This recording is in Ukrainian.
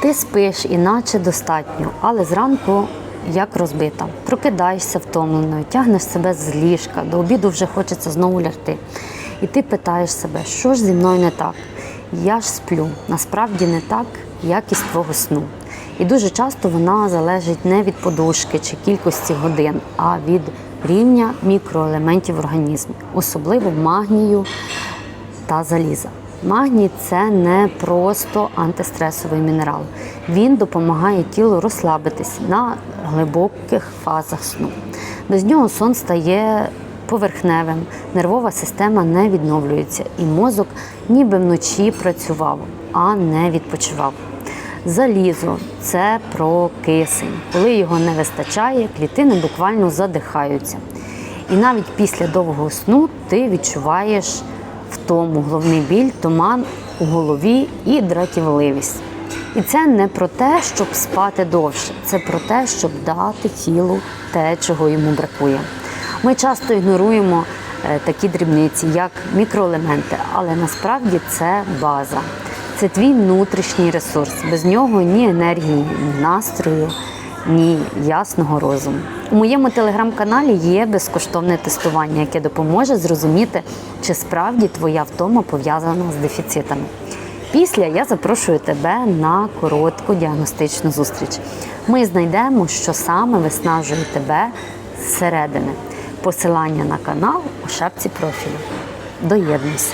Ти спиш іначе достатньо, але зранку як розбита. Прокидаєшся втомленою, тягнеш себе з ліжка, до обіду вже хочеться знову лягти. І ти питаєш себе, що ж зі мною не так? Я ж сплю. Насправді не так, якість твого сну. І дуже часто вона залежить не від подушки чи кількості годин, а від рівня мікроелементів в організмі, особливо магнію та заліза. Магній це не просто антистресовий мінерал. Він допомагає тілу розслабитись на глибоких фазах сну. Без нього сон стає поверхневим, нервова система не відновлюється, і мозок ніби вночі працював, а не відпочивав. Залізо це про кисень. Коли його не вистачає, клітини буквально задихаються. І навіть після довгого сну ти відчуваєш втому, головний біль, туман у голові і дратівливість. І це не про те, щоб спати довше, це про те, щоб дати тілу те, чого йому бракує. Ми часто ігноруємо е, такі дрібниці, як мікроелементи, але насправді це база. Це твій внутрішній ресурс. Без нього ні енергії, ні настрою, ні ясного розуму. У моєму телеграм-каналі є безкоштовне тестування, яке допоможе зрозуміти, чи справді твоя втома пов'язана з дефіцитами. Після я запрошую тебе на коротку діагностичну зустріч. Ми знайдемо, що саме виснажує тебе зсередини. Посилання на канал у шапці профілю. Доєднуйся.